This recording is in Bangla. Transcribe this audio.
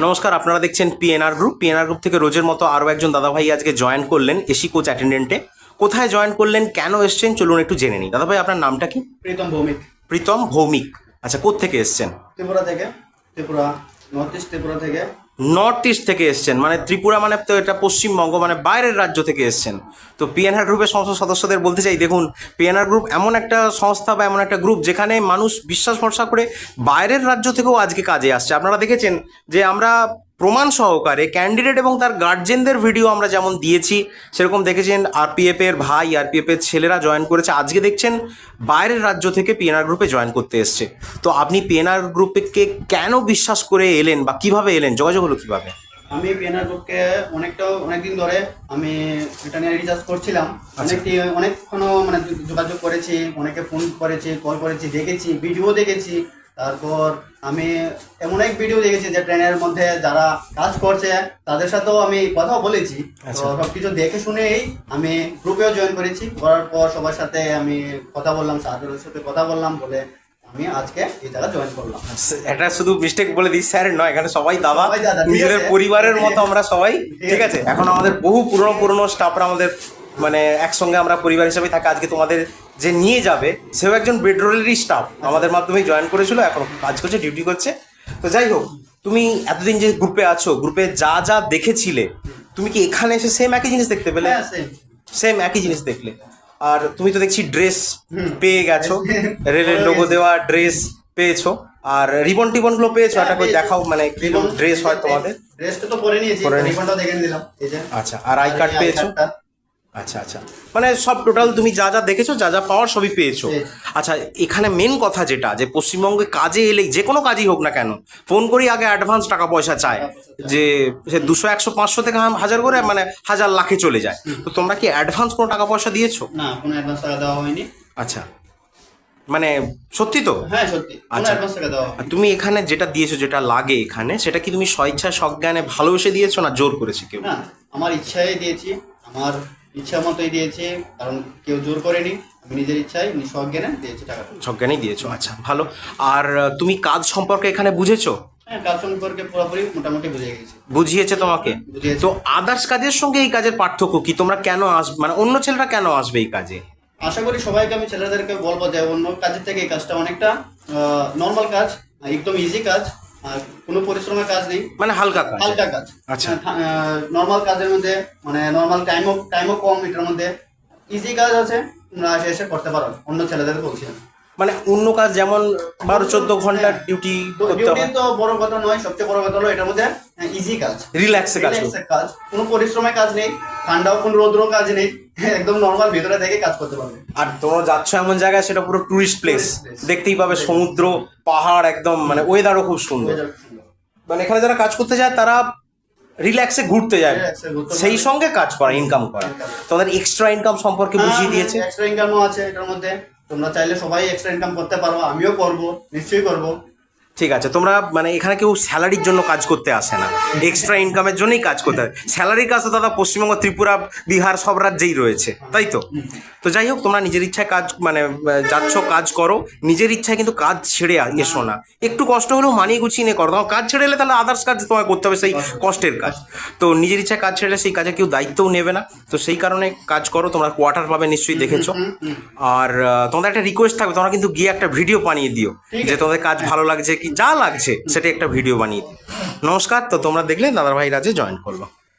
নমস্কার আপনারা দেখছেন পিএনআর গ্রুপ পিএনআর গ্রুপ থেকে রোজের মতো আরও একজন দাদাভাই আজকে জয়েন করলেন এসি কোচ অ্যাটেন্ডেন্টে কোথায় জয়েন করলেন কেন এসছেন চলুন একটু জেনে নিই। দাদাভাই আপনার নামটা কি? প্রীতম ভৌমিক। প্রীতম ভৌমিক। আচ্ছা থেকে এসছেন? ত্রিপুরা থেকে। ত্রিপুরা নর্থ ইস্ট ত্রিপুরা থেকে। নর্থ ইস্ট থেকে এসছেন। মানে ত্রিপুরা মানে তো এটা পশ্চিমবঙ্গ মানে বাইরের রাজ্য থেকে এসছেন। তো পিএনআর গ্রুপের সমস্ত সদস্যদের বলতে চাই, দেখুন পিএনআর গ্রুপ এমন একটা সংস্থা বা এমন একটা গ্রুপ যেখানে মানুষ বিশ্বাস ভরসা করে বাইরের রাজ্য থেকেও আজকে কাজে আসছে। আপনারা দেখেছেন যে আমরা প্রমাণ সহকারে ক্যান্ডিডেট এবং তার গার্জেনদের ভিডিও আমরা যেমন দিয়েছি সেরকম দেখেছেন আরপিএফ এর ভাই আরপিএফ এর ছেলেরা জয়েন করেছে। আজকে দেখছেন বাইরের রাজ্য থেকে পিএনআর গ্রুপে জয়েন করতে এসছে। তো আপনি পিএনআর গ্রুপকে কেন বিশ্বাস করে এলেন বা কীভাবে এলেন? যোগাযোগ হলো কীভাবে? আমি পিএনআর গ্রুপকে অনেকটা অনেকদিন ধরে আমি এটা নিয়ে রিচার্জ করছিলাম। অনেকটি অনেকক্ষণ মানে যোগাযোগ করেছি অনেকে ফোন করেছি কল করেছি দেখেছি ভিডিও দেখেছি। তারপর আমি এমন এক ভিডিও দেখেছি যে ট্রেনের মধ্যে যারা কাজ করছে তাদের সাথেও আমি কথা বলেছি। তো আচ্ছা। সবকিছু দেখে শুনেই আমি গ্রুপেও জয়েন করেছি। করার পর সবার সাথে আমি কথা বললাম সাহায্যের সাথে কথা বললাম বলে আমি আজকে এই জায়গায় জয়েন করলাম। এটা শুধু মিস্টেক বলে দিই স্যার নয় এখানে সবাই দাদা। নিজেদের পরিবারের মতো আমরা সবাই ঠিক ঠিক আছে। এখন আমাদের বহু পুরনো পুরনো স্টাফরা আমাদের মানে একসঙ্গে আমরা পরিবার হিসেবে থাকা আজকে তোমাদের যে নিয়ে যাবে সেও একজন বেডরোলেরই স্টাফ আমাদের মাধ্যমেই জয়েন করেছিল এখন কাজ করছে ডিউটি করছে। তো যাই হোক তুমি এতদিন যে গ্রুপে আছো গ্রুপে যা যা দেখেছিলে তুমি কি এখানে এসে সেম একই জিনিস দেখতে পেলে? হ্যাঁ সেম একই জিনিস দেখলে। আর তুমি তো দেখছি ড্রেস পেয়ে গেছো রেলের লোগো দেওয়া ড্রেস পেয়েছ আর রিবন টিবনগুলো পেয়েছ একটা করে দেখাও মানে কি ড্রেস হয় তোমাদের? ড্রেসটা তো পরে নিয়েছি। রিবনটাও দেখে যে। আচ্ছা আর আই কার্ড পেয়েছ। আচ্ছা আচ্ছা। মানে সব টোটাল তুমি যা যা দেখেছ যা যা পাওয়ার সবই পেয়েছ। আচ্ছা এখানে মেন কথা যেটা যে পশ্চিমবঙ্গে কাজে এলেই যে কোনো কাজই হোক না কেন ফোন করি আগে অ্যাডভান্স টাকা পয়সা চায় যে সে দুশো একশো পাঁচশো থেকে হাজার করে মানে হাজার লাখে চলে যায়। তো তোমরা কি অ্যাডভান্স কোনো টাকা পয়সা দিয়েছ? না কোনো অ্যাডভান্স টাকা দেওয়া হয়নি। আচ্ছা। মানে সত্যি তো? হ্যাঁ সত্যি। আচ্ছা। তুমি এখানে যেটা দিয়েছ যেটা লাগে এখানে সেটা কি তুমি স্বইচ্ছায় সজ্ঞানে ভালোবেসে দিয়েছ না জোর করেছে কেউ? আমার ইচ্ছাই দিয়েছি আমার ইচ্ছা মতোই দিয়েছি কারণ কেউ জোর করেনি। আমি নিজের ইচ্ছায় নিঃস্বজ্ঞানে দিয়েছি টাকাটা সজ্ঞানেই দিয়েছ আচ্ছা ভালো। আর তুমি কাজ সম্পর্কে এখানে বুঝেছ? হ্যাঁ কাজ সম্পর্কে পুরোপুরি মোটামুটি বুঝে গেছি। বুঝিয়েছে তোমাকে? বুঝিয়েছে। তো আদার্স কাজের সঙ্গে এই কাজের পার্থক্য কি? তোমরা কেন আসবে মানে অন্য ছেলেরা কেন আসবে এই কাজে? আশা করি সবাইকে আমি ছেলেদেরকে বলব যে অন্য কাজের থেকে এই কাজটা অনেকটা নর্মাল কাজ একদম ইজি কাজ। কোনো পরিশ্রমের কাজ নেই। মানে হালকা কাজ। হালকা কাজ। আচ্ছা। নর্মাল কাজের মধ্যে মানে নর্মাল টাইমও টাইমও কম এটার মধ্যে ইজি কাজ আছে তোমরা এসে করতে পারো অন্য ছেলেদের বলছি মানে অন্য কাজ যেমন বারো চোদ্দ ঘণ্টার ডিউটি করতে ডিউটি হয়। তো বড় কথা নয় সবচেয়ে বড় কথা হলো এটার মধ্যে ইজি কাজ। রিল্যাক্সে কাজ। করতে কোনো পরিশ্রমের কাজ নেই ঠান্ডাও কোনো রৌদ্র কাজ নেই একদম নর্মাল ভেতরে থেকে কাজ করতে পারবে। আর তোমরা যাচ্ছ এমন জায়গায় সেটা পুরো টুরিস্ট প্লেস দেখতেই পাবে সমুদ্র পাহাড় একদম মানে ওয়েদারও খুব সুন্দর। মানে এখানে যারা কাজ করতে যায় তারা রিল্যাক্সে ঘুরতে যায়। সেই সঙ্গে কাজ করা ইনকাম করা। তোমাদের এক্সট্রা ইনকাম সম্পর্কে বুঝিয়ে দিয়েছে। এক্সট্রা ইনকামও আছে এটার মধ্যে। তোমরা চাইলে সবাই এক্সট্রা ইনকাম করতে পারো আমিও করব নিশ্চয়ই করব। ঠিক আছে তোমরা মানে এখানে কেউ স্যালারির জন্য কাজ করতে আসে না। এক্সট্রা ইনকামের জন্যই কাজ করতে হয়। স্যালারির কাজ তো দাদা পশ্চিমবঙ্গ ত্রিপুরা বিহার সব রাজ্যেই রয়েছে তাই তো? তো যাই হোক তোমরা নিজের ইচ্ছায় কাজ মানে যাচ্ছ কাজ করো। নিজের ইচ্ছায় কিন্তু কাজ ছেড়ে এসো না। একটু কষ্ট হলেও মানিয়ে গুছিয়ে নিয়ে করো। তোমার কাজ ছেড়ে এলে তাহলে আদার্স কাজ তোমায় করতে হবে সেই কষ্টের কাজ। তো নিজের ইচ্ছায় কাজ ছেড়ে সেই কাজে কেউ দায়িত্বও নেবে না। তো সেই কারণে কাজ করো তোমরা কোয়ার্টার পাবে নিশ্চয়ই দেখেছ। আর তোমাদের একটা রিকোয়েস্ট থাকবে তোমরা কিন্তু গিয়ে একটা ভিডিও বানিয়ে দিও যে তোমাদের কাজ ভালো লাগছে যা লাগছে সেটা একটা ভিডিও বানিয়ে দিই। নমস্কার, তো তোমরা দেখলে দাদা ভাই রাজে জয়েন করল।